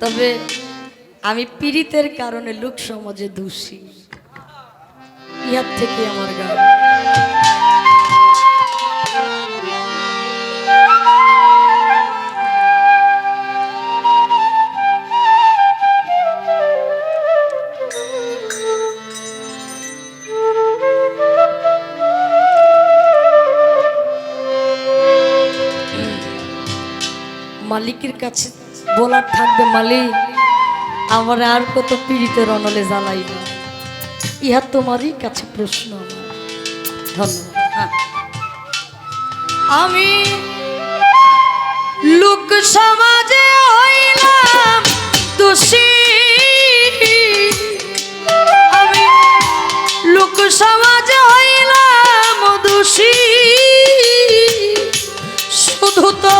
তবে আমি পীড়িতের কারণে লোক সমাজে দোষী। ইহার থেকে আমার গান। মালিকের কাছে বলার থাকবে মালিক, আমার আর কত পীড়িতের অনলে জ্বালাই না। ইহা তোমারই কাছে প্রশ্ন হ্যাঁ। আমি লোক সমাজে হইলাম দোষী। আমি লোক সমাজে হইলাম দোষী। শুধু তো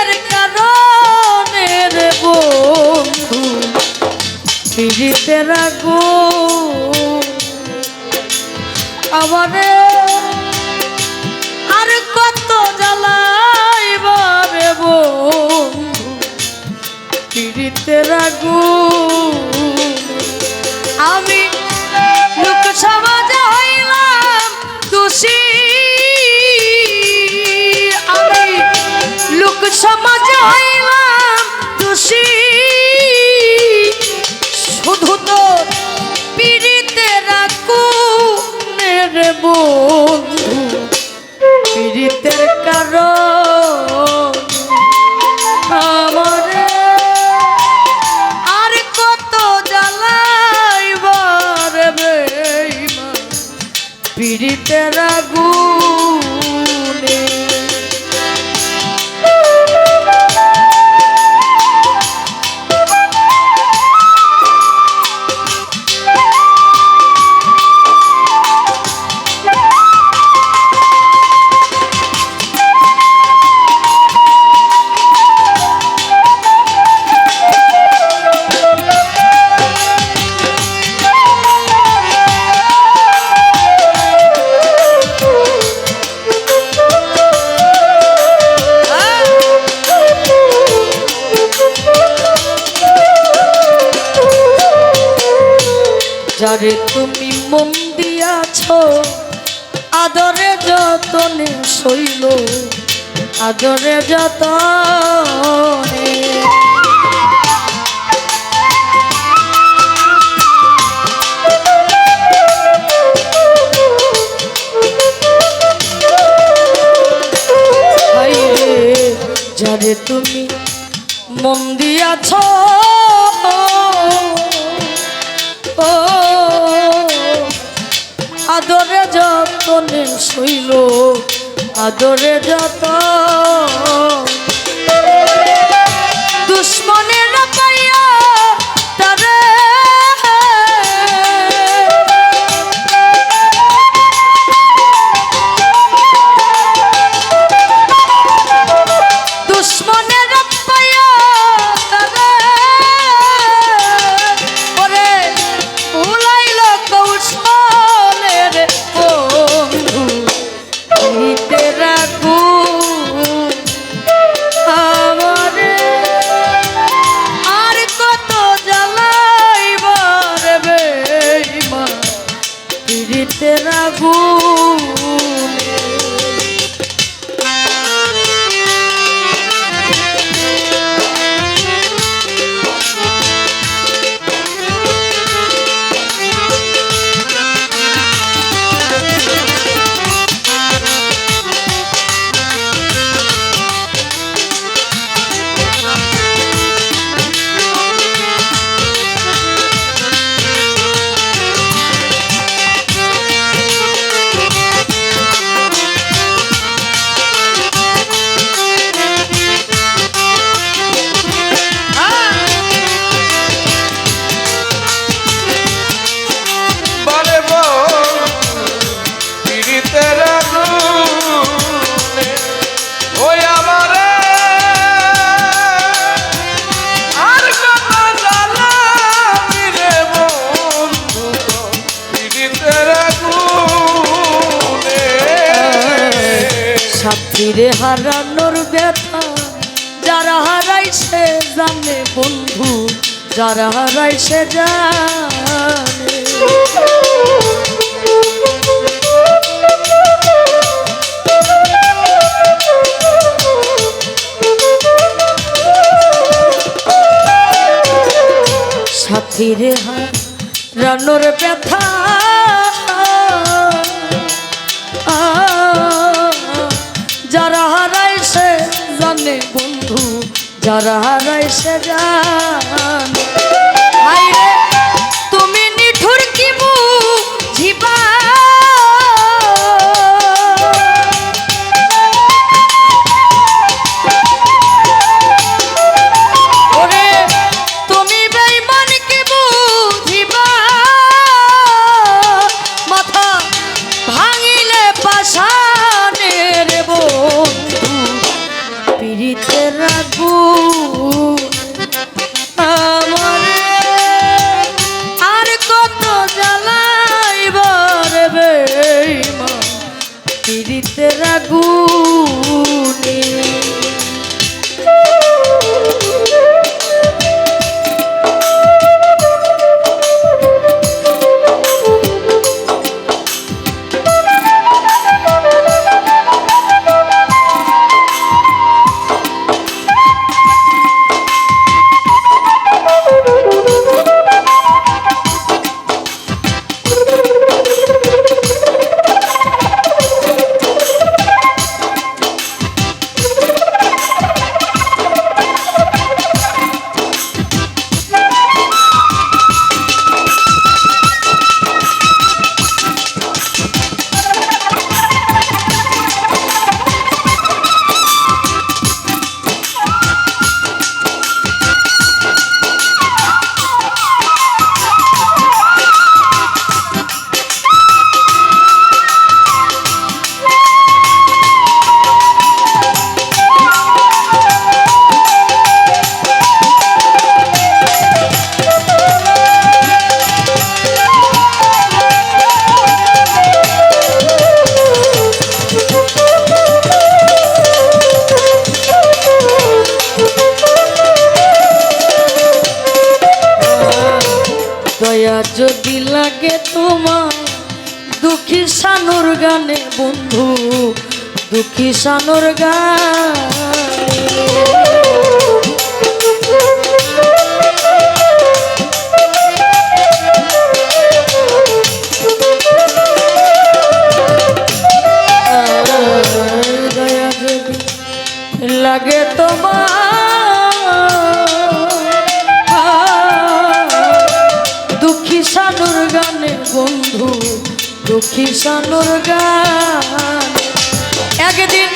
পীড়িতের কারণে আর কত জ্বালাইবারে বন্ধু পীড়িতের আগো আমি লোক সমাজে হইলাম দোষী। শুধু তো পীড়িতে রাখু রে বন্ধু। পীড়িতের আর কত জ্বালাইবার বেইমান পীড়িতের যারে তুমি মন দিয়াছ আদরে যতনে শৈল আদরে যতনে। যারে তুমি মন দিয়াছ যতনে শৈল আদরে যত সাথীরে হারানোর ব্যথা যারা হারাইছে যারা হারাই সে জানে। সাথীর রানোর ব্যথা যারা হারাই সে দয়া যদি লাগে তোমার দুঃখী সানুর গানে বন্ধু দুঃখী সানুর গানে। লাগে তোমার সানুর গানে বন্ধু দুঃখী সানুর গান। একদিন